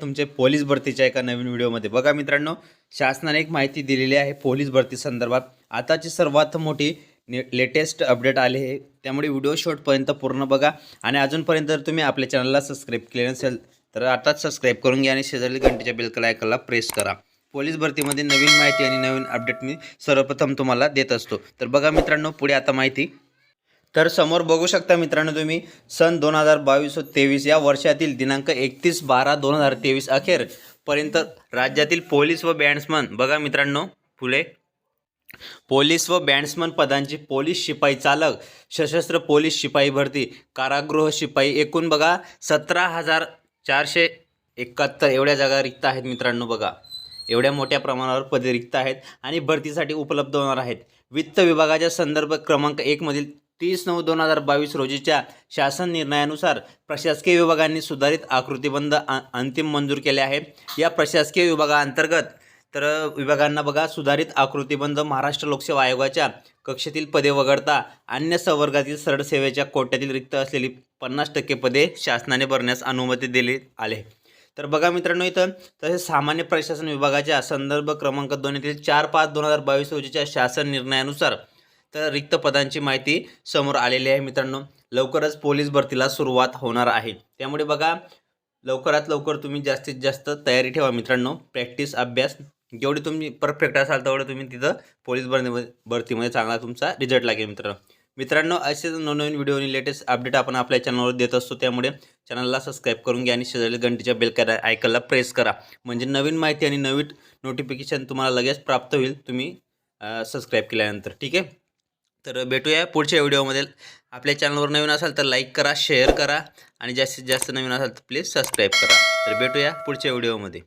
तुमचे पोलीस भरतीच्या एका नवीन व्हिडिओमध्ये. बघा मित्रांनो शासनाने एक माहिती दिलेली आहे पोलीस भरती संदर्भात. आताची सर्वात मोठी लेटेस्ट अपडेट आले आहे. त्यामुळे व्हिडिओ शॉर्टपर्यंत पूर्ण बघा. आणि अजूनपर्यंत जर तुम्ही आपल्या चॅनलला सबस्क्राईब केले नसेल तर आताच सबस्क्राईब करून घ्या आणि शेजारी घंटेच्या बिलकल आयकॉनला प्रेस करा. पोलीस भरतीमध्ये नवीन माहिती आणि नवीन अपडेट मी सर्वप्रथम तुम्हाला देत असतो. तर बघा मित्रांनो पुढे आता माहिती. तर समोर बघू शकता मित्रांनो तुम्ही सन दोन हजार बावीस व तेवीस या वर्षातील दिनांक एकतीस बारा दोन हजार तेवीस अखेर पर्यंत राज्यातील पोलीस व बँड्समन बघा मित्रांनो फुले पोलीस व बँड्समन पदांची पोलीस शिपाई चालक सशस्त्र पोलीस शिपाई भरती कारागृह शिपाई एकूण बघा सतरा हजार चारशे एकाहत्तर एवढ्या जागा रिक्त आहेत मित्रांनो बघा. एवढ्या मोठ्या प्रमाणावर पदे रिक्त आहेत आणि भरतीसाठी उपलब्ध होणार आहेत. वित्त विभागाच्या संदर्भ क्रमांक एकमधील तीस नऊ दोन हजार बावीस रोजीच्या शासन निर्णयानुसार प्रशासकीय विभागांनी सुधारित आकृतीबंध अंतिम मंजूर केले आहे या प्रशासकीय विभागाअंतर्गत तर विभागांना बघा सुधारित आकृतीबंध महाराष्ट्र लोकसेवा आयोगाच्या कक्षेतील पदे वगळता अन्य संवर्गातील सरळ सेवेच्या कोट्यातील रिक्त असलेली पन्नास टक्के पदे शासनाने भरण्यास अनुमती दिली आले. तर बघा मित्रांनो इथं तसेच सामान्य प्रशासन विभागाच्या संदर्भ क्रमांक दोन येथील चार पाच दोन हजार बावीस रोजीच्या शासन निर्णयानुसार तर रिक्त पदांची माहिती समोर आलेली आहे मित्रांनो. लवकरच पोलीस भरतीला सुरुवात होणार आहे. त्यामुळे बघा लवकरात लवकर तुम्ही जास्तीत जास्त तयारी ठेवा मित्रांनो. प्रॅक्टिस अभ्यास जेवढी तुम्ही परफेक्ट असाल तेवढं तुम्ही तिथं पोलीस भरतीमध्ये भरतीमध्ये चांगला तुमचा रिझल्ट लागेल मित्रांनो. मित्रांनो असेच नवनवीन व्हिडिओ आणि लेटेस्ट अपडेट आपण आपल्या चॅनलवर देत असतो. त्यामुळे चॅनलला सबस्क्राईब करून घ्या आणि शेजारी घंटीच्या बेल करा आयकनला प्रेस करा. म्हणजे नवीन माहिती आणि नवीन नोटिफिकेशन तुम्हाला लगेच प्राप्त होईल. तुम्ही सबस्क्राईब केल्यानंतर. ठीक आहे? तर भेटूया पुढच्या व्हिडिओमध्ये. आपल्या चॅनलवर नवीन असाल तर लाईक करा शेअर करा आणि जास्तीत जास्त नवीन असाल तर प्लीज सबस्क्राईब करा. तर भेटूया पुढच्या व्हिडिओमध्ये.